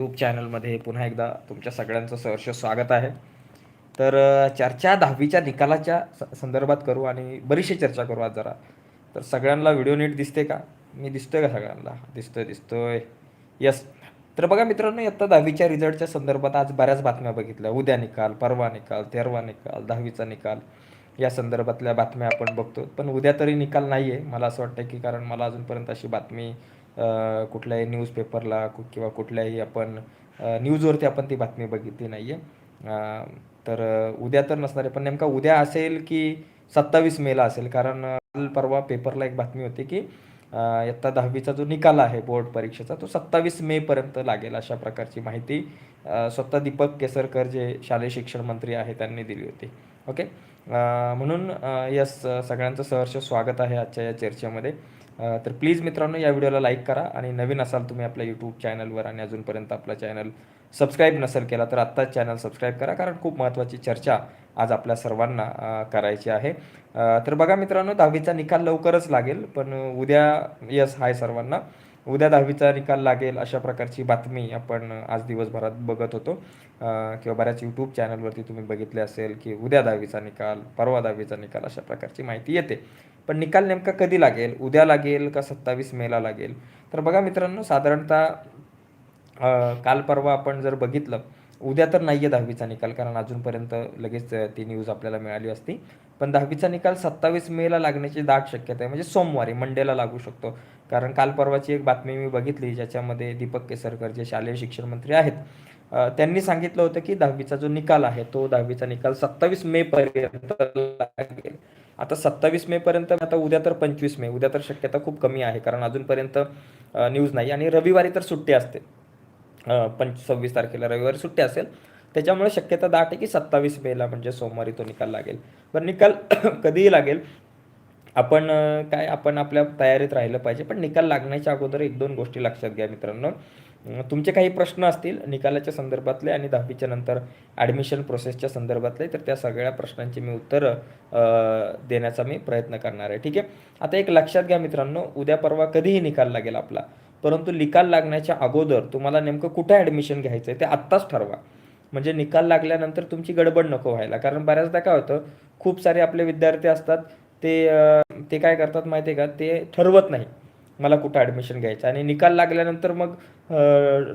YouTube चॅनलमध्ये पुन्हा एकदा तुमच्या सगळ्यांचं सहर्ष स्वागत आहे. तर चर्चा दहावीच्या निकालाच्या स- संदर्भात करू आणि बरीचशी चर्चा करू आज जरा. तर सगळ्यांना व्हिडिओ नीट दिसते का? मी दिसतोय का सगळ्यांना? दिसतोय दिसतोय. यस तर बघा मित्रांनो आत्ता दहावीच्या रिझल्टच्या संदर्भात आज बऱ्याच बातम्या बघितल्या. उद्या निकाल परवा निकाल तेरवा निकाल दहावीचा निकाल या संदर्भातल्या बातम्या आपण बघतो. पण उद्या तरी निकाल नाही आहे मला असं वाटतं की कारण मला अजूनपर्यंत अशी बातमी कुठल्याही न्यूजपेपरला किंवा कुठल्याही आपण न्यूजवरती आपण ती बातमी बघितली नाही आहे तर उद्या तर नसणार आहे. पण नेमका उद्या असेल की सत्तावीस मेला असेल? कारण काल परवा पेपरला एक बातमी होती की इयत्ता दहावीचा जो निकाल आहे बोर्ड परीक्षेचा तो सत्तावीस मेपर्यंत लागेल अशा प्रकारची माहिती स्वतः दीपक केसरकर जे शालेय शिक्षण मंत्री आहे त्यांनी दिली होती. ओके? म्हणून यस सगळ्यांचं सहर्ष स्वागत आहे आजच्या या चर्चेमध्ये. तर प्लीज मित्रांनो या व्हिडिओला लाईक करा आणि नवीन असाल तुम्ही आपल्या यूट्यूब चॅनलवर आणि अजूनपर्यंत आपला चॅनल सबस्क्राईब नसेल केला तर आत्ताच चॅनल सबस्क्राईब करा. कारण खूप महत्त्वाची चर्चा आज आपल्या सर्वांना करायची आहे. तर बघा मित्रांनो दहावीचा निकाल लवकरच लागेल पण उद्या यस हाय सर्वांना. उद्या दहावीचा निकाल लागेल अशा प्रकारची बातमी आपण आज दिवसभरात बघत होतो. किंवा बऱ्याच यूट्यूब चॅनलवरती तुम्ही बघितले असेल की उद्या दहावीचा निकाल परवा दहावीचा निकाल अशा प्रकारची माहिती येते. पण निकाल नेमका कधी लागेल? उद्या लागेल का सत्तावीस मेला लागेल? तर बघा मित्रांनो साधारणतः काल परवा आपण जर बघितलं उद्या तर नाही आहे दहावीचा निकाल कारण अजूनपर्यंत लगेच ती न्यूज आपल्याला मिळाली असती. पण दहावीचा निकाल सत्तावीस मेला लागण्याची दाट शक्यता आहे. म्हणजे सोमवारी मंडेला लागू शकतो. कारण काल परवाची एक बातमी मी बघितली ज्याच्यामध्ये दीपक केसरकर जे शालेय शिक्षण मंत्री आहेत त्यांनी सांगितलं होतं की दहावीचा जो निकाल आहे तो दहावीचा निकाल सत्तावीस मे पर्यंत लागेल. आता सत्तावीस मे पर्यंत आता उद्या तर पंचवीस मे उद्या तर शक्यता खूप कमी आहे कारण अजूनपर्यंत न्यूज नाही. आणि रविवारी तर सुट्टी असते. पंच सव्वीस तारखेला रविवारी सुट्टी असेल. त्याच्यामुळे शक्यता दाट आहे की सत्तावीस मेला म्हणजे सोमवारी तो निकाल लागेल. पण निकाल कधीही लागेल. आपण काय आपण आपल्या तयारीत राहिलं पाहिजे. पण निकाल लागण्याच्या अगोदर एक दोन गोष्टी लक्षात घ्या मित्रांनो. तुमचे काही प्रश्न असतील निकालाच्या संदर्भातले आणि दहावीच्या नंतर ॲडमिशन प्रोसेसच्या संदर्भातले तर त्या सगळ्या प्रश्नांची मी उत्तरं देण्याचा मी प्रयत्न करणार आहे. ठीक आहे? आता एक लक्षात घ्या मित्रांनो उद्या परवा कधीही निकाल लागेल आपला. परंतु निकाल लागण्याच्या अगोदर तुम्हाला नेमकं कुठे ॲडमिशन घ्यायचं आहे ते आत्ताच ठरवा. म्हणजे निकाल लागल्यानंतर तुमची गडबड नको व्हायला. कारण बऱ्याचदा काय होतं खूप सारे आपले विद्यार्थी असतात ते ते काय करतात माहिती आहे का? ते ठरवत नाही मला कुठं ॲडमिशन घ्यायचं. आणि निकाल लागल्यानंतर मग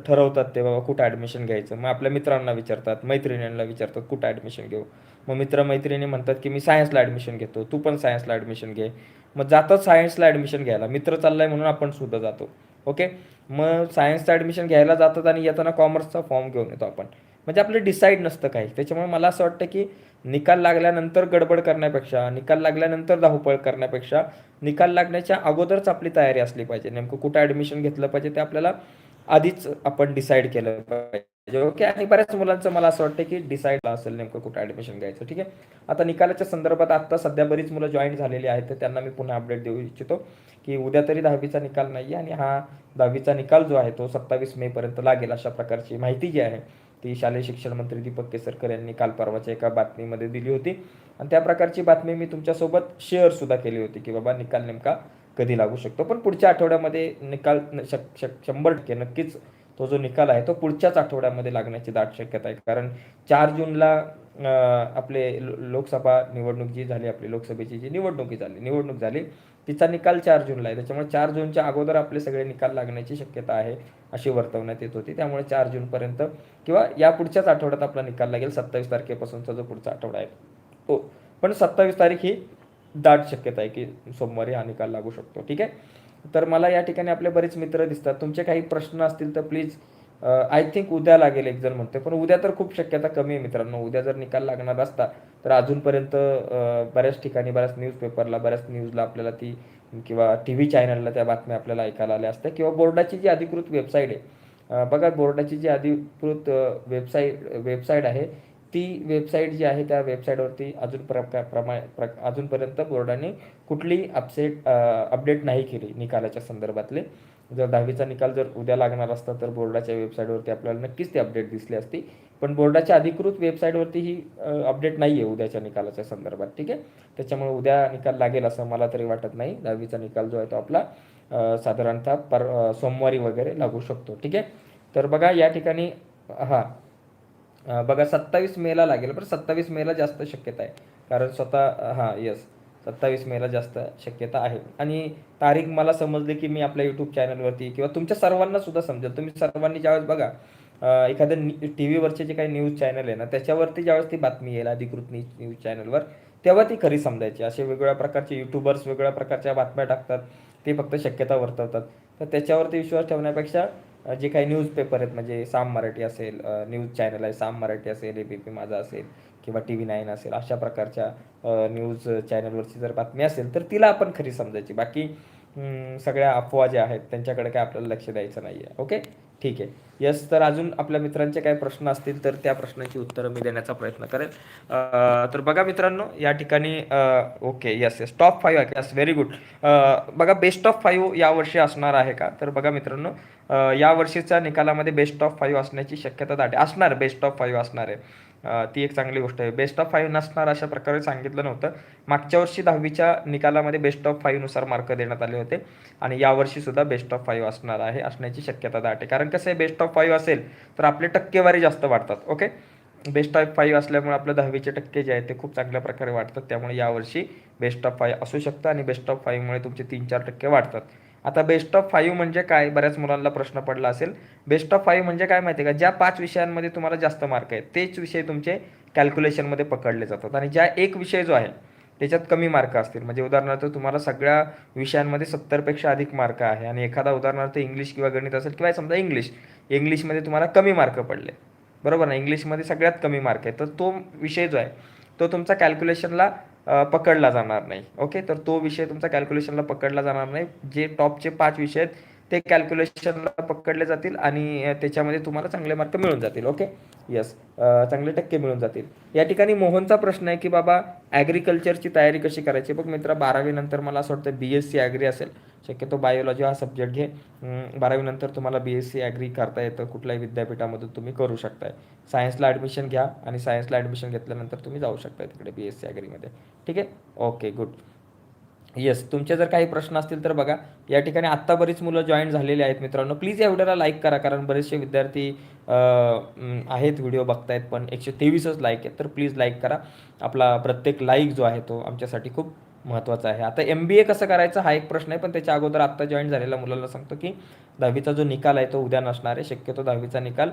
ठरवतात ते बाबा कुठं ॲडमिशन घ्यायचं. मग आपल्या मित्रांना विचारतात मैत्रिणींना विचारतात कुठं ॲडमिशन घेऊ? मग मित्र मैत्रिणी म्हणतात की मी सायन्सला ॲडमिशन घेतो. तू पण सायन्सला ॲडमिशन घे. मग जातात सायन्सला ॲडमिशन घ्यायला. मित्र चाललाय म्हणून आपण सुद्धा जातो. ओके? मग सायन्सचं ॲडमिशन घ्यायला जातात आणि येताना कॉमर्सचा फॉर्म घेऊन येतो आपण. म्हणजे आपलं डिसाईड नसतं काही. त्याच्यामुळे मला असं वाटतं की निकाल लागल्यानंतर गडबड करण्यापेक्षा निकाल लागल्यानंतर धावपळ करण्यापेक्षा निकाल लागण्याच्या अगोदरच आपली तयारी असली पाहिजे. नेमकं कुठं ॲडमिशन घेतलं पाहिजे ते आपल्याला आधीच आपण डिसाईड केलं पाहिजे. ओके आणि बऱ्याच मुलांचं मला असं वाटतं की डिसाईड असेल नेमकं कुठं ॲडमिशन घ्यायचं. ठीक आहे? आता निकालाच्या संदर्भात आत्ता सध्या बरीच मुलं जॉईन झालेली आहेत. तर त्यांना मी पुन्हा अपडेट देऊ इच्छितो की उद्या तरी दहावीचा निकाल नाही आहे आणि हा दहावीचा निकाल जो आहे तो सत्तावीस मेपर्यंत लागेल अशा प्रकारची माहिती जी आहे. ती शालेय शिक्षण मंत्री दीपक केसरकर यांनी काल परवाच्या एका बातमीमध्ये दिली होती. आणि त्या प्रकारची बातमी मी तुमच्यासोबत शेअर सुद्धा केली होती की बाबा निकाल नेमका कधी लागू शकतो? पण पुढच्या आठवड्यामध्ये निकाल न- शक- शक- शंभर टक्के नक्कीच तो जो निकाल आहे तो पुढच्याच आठवड्यामध्ये लागण्याची दाट शक्यता आहे. कारण चार जूनला आपले लोकसभा निवडणूक जी झाली आपली लोकसभेची जी निवडणुकी झाली निवडणूक झाली तिचा निकाल चार जूनला आहे. त्याच्यामुळे चार जूनच्या अगोदर आपले सगळे निकाल लागण्याची शक्यता आहे अशी वर्तवण्यात येत होती. त्यामुळे चार जूनपर्यंत किंवा या पुढच्याच आठवड्यात आपला निकाल लागेल. सत्तावीस तारखेपासूनचा जो पुढचा आठवडा आहे तो. पण सत्तावीस तारीख ही दाट शक्यता आहे की सोमवारी हा निकाल लागू शकतो. ठीक आहे? तर मला या ठिकाणी आपले बरेच मित्र दिसतात. तुमचे काही प्रश्न असतील तर प्लीज आय थिंक उद्या लागेल एक जण म्हणतोय. पण उद्या तर खूप शक्यता कमी आहे मित्रांनो. उद्या जर निकाल लागणार असता तर अजूनपर्यंत बऱ्याच ठिकाणी बऱ्याच न्यूजपेपरला बऱ्याच न्यूजला आपल्याला ती किंवा टी व्ही चॅनलला त्या बातम्या आपल्याला ऐकायला आल्या असत्या. किंवा बोर्डाची जी अधिकृत वेबसाईट आहे बघा बोर्डाची जी अधिकृत वेबसाईट वेबसाईट आहे ती वेबसाईट जी आहे त्या वेबसाईटवरती अजून प्र प्रमा प्र अजूनपर्यंत बोर्डाने कुठली अपसेट अपडेट नाही केली निकालाच्या संदर्भातले. जर दहावीचा निकाल जर उद्या लागणार असता तर बोर्डाच्या वेबसाईटवरती आपल्याला नक्कीच ती अपडेट दिसली असती. पण बोर्डाच्या अधिकृत वेबसाईटवरती ही अपडेट नाही आहे उद्याच्या निकालाच्या संदर्भात ठीक आहे? त्याच्यामुळे उद्या निकाल लागेल असं मला तरी वाटत नाही. दहावीचा निकाल जो आहे तो आपला साधारणतः पर सोमवारी वगैरे लागू शकतो ठीक आहे? तर बघा या ठिकाणी हां बघा सत्तावीस मेला लागेल. बरं सत्तावीस मेला जास्त शक्यता आहे. कारण स्वतः हां येस सत्तावीस मेला जास्त शक्यता आहे. आणि तारीख मला समजली की मी आपल्या यूट्यूब चॅनलवरती किंवा तुमच्या सर्वांना सुद्धा समजेल. तुम्ही सर्वांनी ज्यावेळेस बघा एखाद्या टी व्हीवरचे जे काही न्यूज चॅनल आहे ना त्याच्यावरती ज्यावेळेस ती बातमी येईल अधिकृत न्यूज चॅनलवर तेव्हा ती खरी समजायची. असे वेगवेगळ्या प्रकारचे युट्यूबर्स वेगवेगळ्या प्रकारच्या बातम्या टाकतात ते फक्त शक्यता वर्तवतात. तर त्याच्यावरती विश्वास ठेवण्यापेक्षा जे काही न्यूजपेपर आहेत म्हणजे साम मराठी असेल न्यूज चॅनल आहे साम मराठी असेल ए बी पी माझा असेल किंवा टी व्ही नाईन असेल अशा प्रकारच्या न्यूज चॅनलवरची जर बातमी असेल तर तिला आपण खरी समजायची. बाकी सगळ्या अफवा ज्या आहेत त्यांच्याकडे काय आपल्याला लक्ष द्यायचं नाही आहे ओके? ठीक आहे. यस तर अजून आपल्या मित्रांचे काही प्रश्न असतील तर त्या प्रश्नांची उत्तरं मी देण्याचा प्रयत्न करेन. तर बघा मित्रांनो या ठिकाणी okay yes yes top five आहे. Yes very good. बघा बेस्ट ऑफ फाईव्ह यावर्षी असणार आहे का? तर बघा मित्रांनो या वर्षीच्या निकालामध्ये बेस्ट ऑफ फाईव्ह असण्याची शक्यता दाट असणार बेस्ट ऑफ फाईव्ह असणार आहे. ती एक चांगली गोष्ट आहे. बेस्ट ऑफ फाईव्ह नसणार अशा प्रकारे सांगितलं नव्हतं. मागच्या वर्षी दहावीच्या निकालामध्ये बेस्ट ऑफ फाईव्हनुसार मार्क देण्यात आले होते. आणि यावर्षी सुद्धा बेस्ट ऑफ फाईव्ह असणार आहे असण्याची शक्यता दाट आहे. कारण कसं आहे बेस्ट ऑफ फाईव्ह असेल तर आपले टक्केवारी जास्त वाढतात ओके बेस्ट ऑफ फाईव्ह असल्यामुळे आपलं दहावीचे टक्के जे आहेत ते खूप चांगल्या प्रकारे वाढतात. त्यामुळे यावर्षी बेस्ट ऑफ फाईव्ह असू शकतं आणि बेस्ट ऑफ फाईव्हमुळे तुमचे तीन चार टक्के वाढतात. आता बेस्ट ऑफ फाईव्ह म्हणजे काय? बऱ्याच मुलांना प्रश्न पडला असेल. बेस्ट ऑफ फाईव्ह म्हणजे काय माहिती आहे का? ज्या पाच विषयांमध्ये तुम्हाला जास्त मार्क आहेत तेच विषय तुमचे कॅल्क्युलेशनमध्ये पकडले जातात. आणि ज्या एक विषय जो आहे त्याच्यात कमी मार्क असतील. म्हणजे उदाहरणार्थ तुम्हाला सगळ्या विषयांमध्ये सत्तरपेक्षा अधिक मार्क आहे. आणि एखादा उदाहरणार्थ इंग्लिश किंवा गणित असेल किंवा समजा इंग्लिश इंग्लिशमध्ये तुम्हाला कमी मार्क पडले. बरोबर ना? इंग्लिशमध्ये सगळ्यात कमी मार्क आहे. तर तो विषय जो आहे तो तुमचा कॅल्क्युलेशनला पकडला जाणार नाही. ओके? तर तो विषय तुमचा कॅल्क्युलेशनला पकडला जाणार नाही. जे टॉपचे पाच विषय आहेत ते कॅल्क्युलेशनला पकडले जातील आणि त्याच्यामध्ये तुम्हाला चांगले मार्क मिळून जातील ओके यस चांगले टक्के मिळून जातील. या ठिकाणी मोहनचा प्रश्न आहे की बाबा ॲग्रिकल्चरची तयारी कशी करायची? बघ मित्रा बारावीनंतर मला असं वाटतं बी एस सी ॲग्री असेल. शक्यतो बायोलॉजी हा सब्जेक्ट घे. बारावीनंतर तुम्हाला बी एस सी ॲग्री करता येतं. कुठल्याही विद्यापीठामधून तुम्ही करू शकताय. सायन्सला ॲडमिशन घ्या आणि सायन्सला ॲडमिशन घेतल्यानंतर तुम्ही जाऊ शकताय तिकडे बी एस सी ॲग्रीमध्ये ठीक आहे? ओके गुड येस तुमचे जर काही प्रश्न असतील तर बघा. या ठिकाणी आत्ता बरीच मुलं जॉईन झालेली आहेत मित्रांनो. प्लीज या व्हिडिओला लाईक करा कारण बरेचसे विद्यार्थी आहेत व्हिडिओ बघतायत पण एकशे तेवीसच लाईक आहेत. तर प्लीज लाईक करा. आपला प्रत्येक लाईक जो आहे तो आमच्यासाठी खूप महत्त्वाचं आहे. आता एम बी ए कसं करायचं हा एक प्रश्न आहे पण त्याच्या अगोदर आत्ता जॉईन झालेल्या मुलाला सांगतो की दहावीचा जो निकाल आहे तो उद्या नसणार आहे. शक्यतो दहावीचा निकाल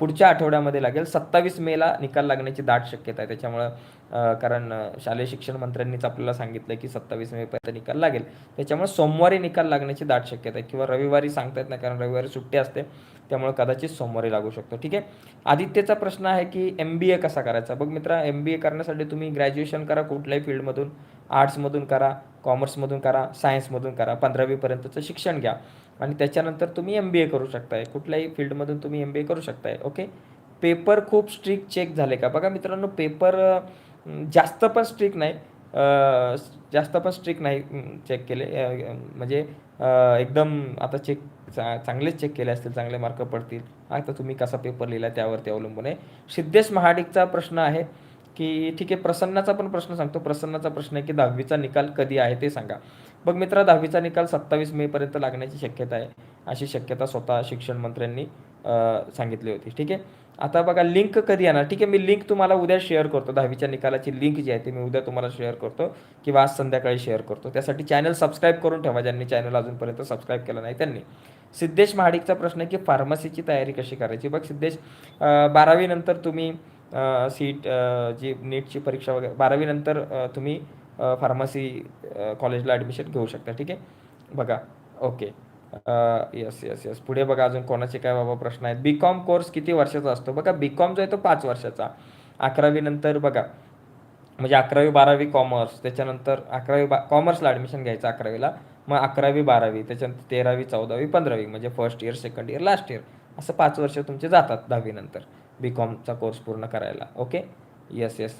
पुढच्या आठवड्यामध्ये लागेल. सत्तावीस मेला निकाल लागण्याची दाट शक्यता आहे. त्याच्यामुळं कारण शालेय शिक्षण मंत्र्यांनीच आपल्याला सांगितलं की सत्तावीस मेपर्यंत निकाल लागेल. त्याच्यामुळे सोमवारी निकाल लागण्याची दाट शक्यता आहे. किंवा रविवारी सांगता येत नाही कारण रविवारी सुट्टी असते. त्यामुळे कदाचित सोमवारी लागू शकतो. ठीक आहे? आदित्यचा प्रश्न आहे की एम बी ए कसा करायचा? बघ मित्रा एम बी ए करण्यासाठी तुम्ही ग्रॅज्युएशन करा कुठल्याही फील्डमधून आर्ट्समधून करा कॉमर्समधून करा सायन्समधून करा पंधरावीपर्यंतचं शिक्षण घ्या. आणि त्याच्यानंतर तुम्ही एम बी ए करू शकताय. कुठल्याही फील्डमधून तुम्ही एम बी ए करू शकताय ओके? पेपर खूप स्ट्रिक्ट चेक झाले का? बघा मित्रांनो पेपर जास्त पण स्ट्रिक्ट नाही. जास्त पण स्ट्रिक्ट नाही चेक केले. म्हणजे एकदम आता चेक चा चांगलेच चेक केले असतील चांगले मार्क पडतील. आता तुम्ही कसा पेपर लिहिला त्यावरती अवलंबून आहे. सिद्धेश महाडिकचा प्रश्न आहे की ठीक आहे प्रसन्नाचा पण प्रश्न सांगतो. प्रसन्नाचा प्रश्न आहे की दहावीचा निकाल कधी आहे ते सांगा. बघ मित्रा दहावीचा निकाल सत्तावीस मेपर्यंत लागण्याची शक्यता आहे अशी शक्यता स्वतः शिक्षण मंत्र्यांनी सांगितली होती. ठीक आहे? आता बघा लिंक कधी येणार? ठीक आहे मी लिंक तुम्हाला उद्या शेअर करतो. दहावीच्या निकालाची लिंक जी आहे ती मी उद्या तुम्हाला शेअर करतो किंवा आज संध्याकाळी शेअर करतो. त्यासाठी चॅनल सबस्क्राईब करून ठेवा ज्यांनी चॅनल अजूनपर्यंत सबस्क्राईब केलं नाही त्यांनी. सिद्धेश महाडिकचा प्रश्न आहे की फार्मसीची तयारी कशी करायची? बघ सिद्धेश बारावीनंतर तुम्ही सीट जी नीटची परीक्षा वगैरे बारावीनंतर तुम्ही फार्मसी कॉलेजला ॲडमिशन घेऊ शकता ठीक आहे? बघा ओके यस यस यस पुढे बघा अजून कोणाचे काय बाबा प्रश्न आहेत. बी कॉम कोर्स किती वर्षाचा असतो? बघा बी कॉम जो आहे तो पाच वर्षाचा. अकरावीनंतर बघा म्हणजे अकरावी बारावी कॉमर्स त्याच्यानंतर अकरावी बा कॉमर्सला ॲडमिशन घ्यायचं अकरावीला. मग अकरावी बारावी त्याच्यानंतर तेरावी चौदावी पंधरावी म्हणजे first year second year last year असं पाच वर्ष तुमचे जातात दहावीनंतर बी कॉमचा कोर्स पूर्ण करायला. ओके येस येस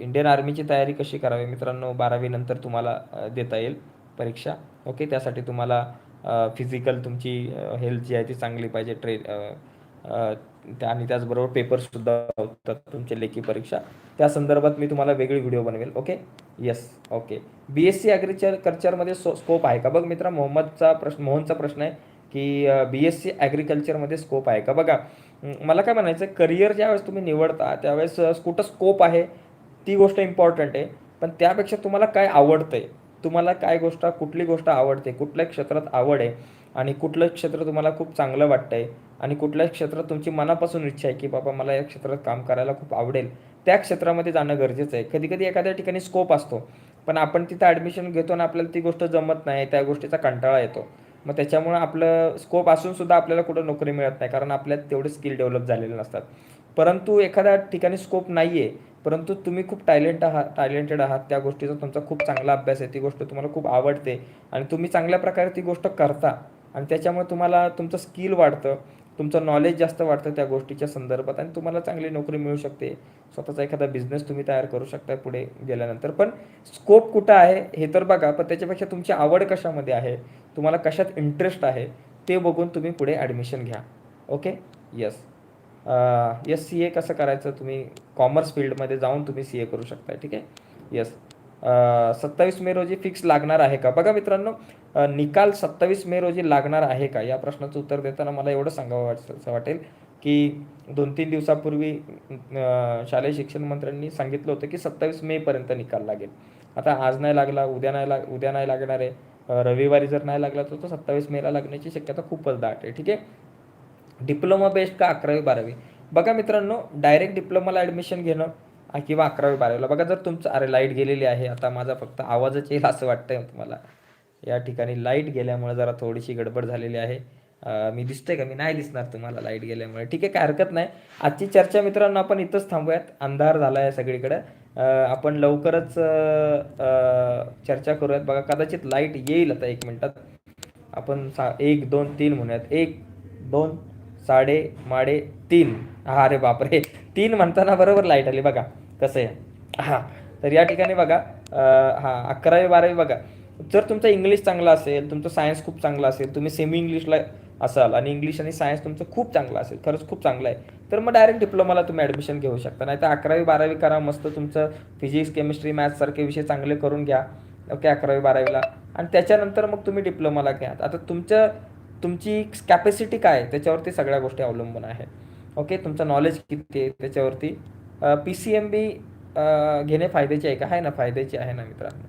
इंडियन आर्मीची तयारी कशी करावी मित्रांनो? बारावीनंतर तुम्हाला देता येईल परीक्षा. ओके त्यासाठी तुम्हाला फिजिकल तुमची हेल्थ जी आहे ती चांगली पाहिजे. ट्रे त्या आणि त्याचबरोबर पेपरसुद्धा होतात तुमचे लेखी परीक्षा. त्या संदर्भात मी तुम्हाला वेगळी व्हिडिओ बनवेल. Okay yes okay B S C ॲग्रिकल्चरमध्ये so scope आहे का? बघ मित्रा मोहम्मदचा प्रश्न मोहनचा प्रश्न आहे की बी एस सी ॲग्रिकल्चरमध्ये स्कोप आहे का? बघा मला काय म्हणायचं करिअर ज्यावेळेस तुम्ही निवडता त्यावेळेस कुठं स्कोप आहे ती गोष्ट इम्पॉर्टंट आहे. पण त्यापेक्षा तुम्हाला काय आवडतंय? तुम्हाला काय गोष्ट कुठली गोष्ट आवडते? कुठल्या क्षेत्रात आवड आहे? आणि कुठलं क्षेत्र तुम्हाला खूप चांगलं वाटतंय? आणि कुठल्या क्षेत्रात तुमची मनापासून इच्छा आहे की बाबा मला या क्षेत्रात काम करायला खूप आवडेल. त्या क्षेत्रामध्ये जाणं गरजेचं आहे. कधी कधी एखाद्या ठिकाणी स्कोप असतो. पण आपण तिथं ॲडमिशन घेतो आणि आपल्याला ती गोष्ट जमत नाही त्या गोष्टीचा कंटाळा येतो. मग त्याच्यामुळं आपलं स्कोप असून सुद्धा आपल्याला कुठं नोकरी मिळत नाही कारण आपल्यात तेवढे स्किल डेव्हलप झालेले नसतात. परंतु एखाद्या ठिकाणी स्कोप नाही आहे परंतु तुम्ही खूप टॅलेंट आहात टॅलेंटेड आहात त्या गोष्टीचा तुमचा खूप चांगला अभ्यास आहे ती गोष्ट तुम्हाला खूप आवडते आणि तुम्ही चांगल्या प्रकारे ती गोष्ट करता आणि त्याच्यामुळे तुम्हाला तुमचं स्किल वाढतं. तुमचं नॉलेज जास्त वाढतं त्या गोष्टीच्या संदर्भात आणि तुम्हाला चांगली नोकरी मिळू शकते. स्वतःचा एखादा बिझनेस तुम्ही तयार करू शकता पुढे गेल्यानंतर. पण स्कोप कुठं आहे हे तर बघा पण त्याच्यापेक्षा तुमची आवड कशामध्ये आहे? तुम्हाला कशात इंटरेस्ट आहे? ते बघून तुम्ही पुढे ॲडमिशन घ्या. Okay yes S C A कसं करायचं? तुम्ही कॉमर्स फील्डमध्ये जाऊन तुम्ही सी ए करू शकता ठीक आहे? येस सत्तावीस मे रोजी फिक्स लागणार आहे का? बघा मित्रांनो निकाल सत्तावीस मे रोजी लागणार आहे का? या प्रश्नाचं उत्तर देताना मला एवढं सांगावं वाटतं असं वाटेल की दोन तीन दिवसापूर्वी शालेय शिक्षण मंत्र्यांनी सांगितलं होतं की सत्तावीस मेपर्यंत निकाल लागेल. आता आज नाही लागला उद्या नाही लाग उद्या नाही लागणार आहे. रविवारी जर नाही लागला तर तो सत्तावीस मेला लागण्याची शक्यता खूपच दाट आहे ठीक आहे? डिप्लोमा बेस्ड का अकरावी बारावी? बघा मित्रांनो डायरेक्ट डिप्लोमाला ॲडमिशन घेणं किंवा अकरावी बारावीला. बघा जर तुमचं अरे लाइट गेलेली आहे आता माझा फक्त आवाजच येईल असं वाटतंय तुम्हाला. या ठिकाणी लाइट गेल्यामुळे जरा थोडीशी गडबड झालेली आहे. मी दिसतोय का? मी नाही दिसणार तुम्हाला लाइट गेल्यामुळे. ठीक आहे काय हरकत नाही. आजची चर्चा मित्रांनो आपण इथंच थांबूयात. अंधार झाला आहे सगळीकडे आपण लवकरच चर्चा करूयात. बघा कदाचित लाइट येईल आता एक मिनटात. आपण सा एक दोन तीन म्हणूयात. एक दोन साडे माडे तीन. हा अरे बापरे. तीन म्हणताना बरोबर लाइट आली. बघा. कसं आहे? हां तर या ठिकाणी बघा हां अकरावी बारावी बघा. जर तुमचं इंग्लिश चांगलं असेल तुमचं सायन्स खूप चांगलं असेल तुम्ही सेमी इंग्लिशला असाल आणि इंग्लिश आणि सायन्स तुमचं खूप चांगलं असेल खरंच खूप चांगलं आहे तर मग डायरेक्ट डिप्लोमाला तुम्ही ॲडमिशन घेऊ शकता. नाही तर अकरावी बारावी करा मस्त तुमचं फिजिक्स केमिस्ट्री मॅथ्ससारखे विषय चांगले करून घ्या. ओके अकरावी बारावीला आणि त्याच्यानंतर मग तुम्ही डिप्लोमाला घ्या. आता तुमचं तुमची कॅपॅसिटी काय त्याच्यावरती सगळ्या गोष्टी अवलंबून आहे. ओके तुमचं नॉलेज किती आहे? त्याच्यावरती पी सी एम बी घेणे फायद्याचे आहे का? आहे ना फायद्याचे आहे ना मित्रांनो.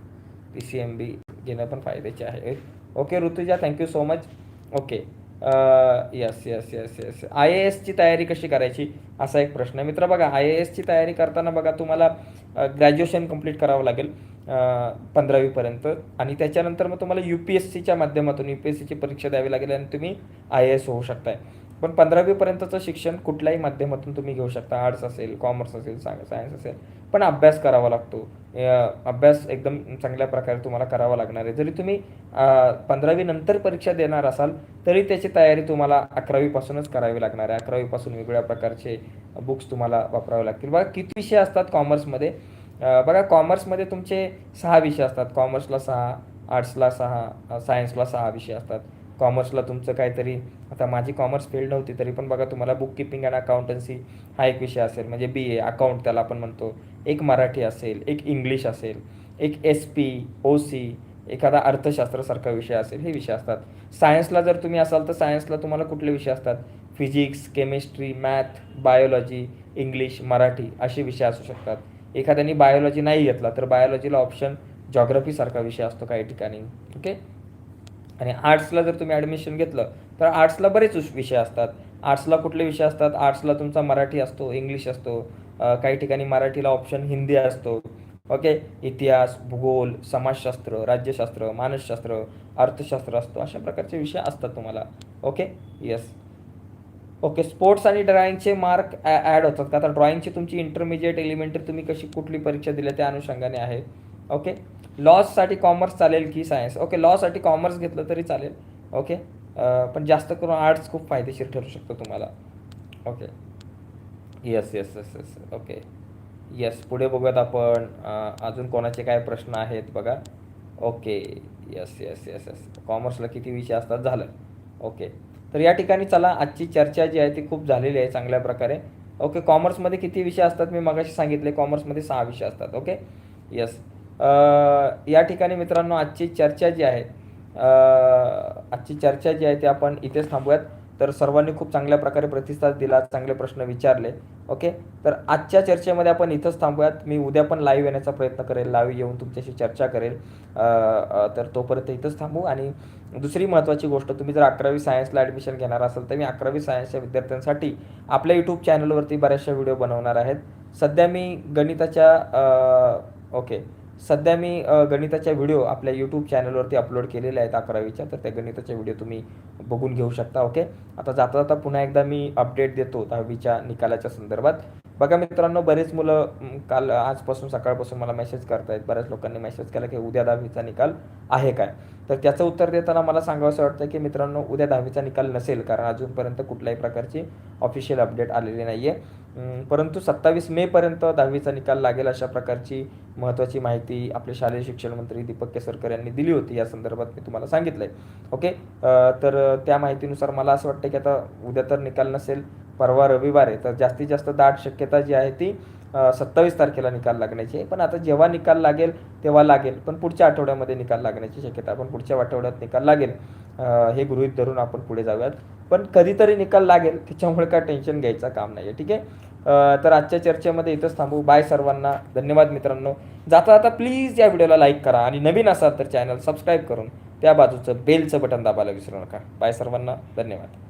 पी सी एम बी घेणं पण फायद्याचे आहे. Okay Rutuja thank you so much okay yes yes yes yes I A एसची तयारी कशी करायची? असा एक प्रश्न आहे. मित्र बघा आय ए एसची तयारी करताना बघा तुम्हाला ग्रॅज्युएशन कंप्लीट करावं लागेल पंधरावीपर्यंत आणि त्याच्यानंतर मग तुम्हाला यू पी एस सीच्या माध्यमातून यू पी एस सीची परीक्षा द्यावी लागेल आणि तुम्ही आय ए एस होऊ शकताय. पण पंधरावीपर्यंतचं शिक्षण कुठल्याही माध्यमातून तुम्ही घेऊ शकता. आर्ट्स असेल कॉमर्स असेल सायन्स असेल. पण अभ्यास करावा लागतो. अभ्यास एकदम चांगल्या प्रकारे तुम्हाला करावा लागणार आहे. जरी तुम्ही पंधरावी नंतर परीक्षा देणार असाल तरी त्याची तयारी तुम्हाला अकरावीपासूनच करावी लागणार आहे. अकरावीपासून वेगवेगळ्या प्रकारचे बुक्स तुम्हाला वापरावे लागतील. बघा किती विषय असतात कॉमर्समध्ये बघा कॉमर्समध्ये तुमचे सहा विषय असतात. कॉमर्सला सहा आर्ट्सला सहा सायन्सला सहा विषय असतात. कॉमर्सला तुमचं काहीतरी आता माझी कॉमर्स फील्ड नव्हती तरी पण बघा तुम्हाला बुक किपिंग अँड अकाउंटन्सी हा एक विषय असेल. म्हणजे बी ए अकाउंट त्याला आपण म्हणतो. एक मराठी असेल एक इंग्लिश असेल एक एस पी ओ सी एखादा अर्थशास्त्रासारखा विषय असेल हे विषय असतात. सायन्सला जर तुम्ही असाल तर सायन्सला तुम्हाला कुठले विषय असतात? Physics chemistry math biology English Marathi असे विषय असू शकतात. एखाद्याने बायोलॉजी नाही घेतला तर बायोलॉजीला ऑप्शन जॉग्रफीसारखा विषय असतो काही ठिकाणी. ओके आणि आर्ट्सला जर तुम्ही ॲडमिशन घेतलं तर आर्ट्सला बरेच विषय असतात. आर्ट्सला कुठले विषय असतात? आर्ट्सला तुमचा मराठी असतो इंग्लिश असतो काही ठिकाणी मराठीला ऑप्शन हिंदी असतो. ओके इतिहास भूगोल समाजशास्त्र राज्यशास्त्र मानसशास्त्र अर्थशास्त्र असतो. अशा प्रकारचे विषय असतात तुम्हाला. ओके येस ओके स्पोर्ट्स आणि ड्रॉइंगचे मार्क ॲड होतात. का आता ड्रॉइंगची तुमची इंटरमिजिएट एलिमेंटरी तुम्ही कशी कुठली परीक्षा दिली त्या अनुषंगाने आहे. ओके लॉससाठी कॉमर्स चालेल की सायन्स ओके लॉसाठी कॉमर्स घेतलं तरी चालेल. ओके पण जास्त करून आर्ट्स खूप फायदेशीर ठरू शकतो तुम्हाला. Okay yes yes yes yes okay yes पुढे बघूयात आपण. अजून कोणाचे काय प्रश्न आहेत बघा. Okay yes yes yes yes कॉमर्सला किती विषय असतात झालं. ओके तर या ठिकाणी चला आजची चर्चा जी आहे ती खूप झालेली आहे चांगल्या प्रकारे. ओके कॉमर्समध्ये किती विषय असतात मी मगाशी सांगितले. कॉमर्समध्ये सहा विषय असतात. ओके येस या ठिकाणी मित्रांनो आजची चर्चा जी आहे आजची चर्चा जी आहे ती आपण इथेच थांबूयात. तर सर्वांनी खूप चांगल्या प्रकारे प्रतिसाद दिला चांगले प्रश्न विचारले ओके? तर आजच्या चर्चेमध्ये आपण इथंच थांबूयात. मी उद्या पण लाईव्ह येण्याचा प्रयत्न करेल लाईव्ह येऊन तुमच्याशी चर्चा करेल. तर तोपर्यंत इथंच थांबू. आणि दुसरी महत्त्वाची गोष्ट तुम्ही जर अकरावी सायन्सला ॲडमिशन घेणार असाल तर मी अकरावी सायन्सच्या विद्यार्थ्यांसाठी आपल्या यूट्यूब चॅनलवरती बऱ्याचशा व्हिडिओ बनवणार आहेत. सध्या मी गणिताच्या ओके सध्या मी गणिताच्या व्हिडिओ आपल्या यूट्यूब चॅनलवरती अपलोड केलेले आहेत अकरावीच्या तर त्या गणिताचे व्हिडिओ तुम्ही बघून घेऊ शकता ओके आता जाता जाता पुन्हा एकदा मी अपडेट देतो दहावीच्या निकालाच्या संदर्भात. बघा मित्रांनो बरेच मुलं काल आजपासून सकाळपासून मला मेसेज करतायत. बऱ्याच लोकांनी मेसेज केला की उद्या दहावीचा निकाल आहे काय? तर त्याचं उत्तर देताना मला सांगावंसं वाटतं की मित्रांनो उद्या दहावीचा निकाल नसेल कारण अजूनपर्यंत कुठल्याही प्रकारची ऑफिशियल अपडेट आलेली नाही आहे परंतु सत्तावीस मेपर्यंत दहावीचा निकाल लागेल अशा प्रकारची महत्त्वाची माहिती आपले शालेय शिक्षण मंत्री दीपक केसरकर यांनी दिली होती. या संदर्भात मी तुम्हाला सांगितलं आहे ओके तर त्या माहितीनुसार मला असं वाटतं की आता उद्या तर निकाल नसेल परवा रविवार आहे तर जास्तीत जास्त दाट शक्यता जी आहे ती सत्तावीस तारखेला निकाल लागण्याची आहे. पण आता जेव्हा निकाल लागेल तेव्हा लागेल. पण पुढच्या आठवड्यामध्ये निकाल लागण्याची शक्यता पण पुढच्या आठवड्यात निकाल लागेल. हे गृहित धरून आपण पुढे जाऊयात. पण कधीतरी निकाल लागेल त्याच्यामुळे काय टेन्शन घ्यायचं काम नाही आहे ठीक आहे? तर आजच्या चर्चेमध्ये इथंच थांबू. बाय सर्वांना. धन्यवाद मित्रांनो. जाता जाता प्लीज या व्हिडिओला लाईक करा आणि नवीन असाल तर चॅनल सबस्क्राईब करून त्या बाजूचं बेलचं बटन दाबायला विसरू नका. बाय सर्वांना. धन्यवाद.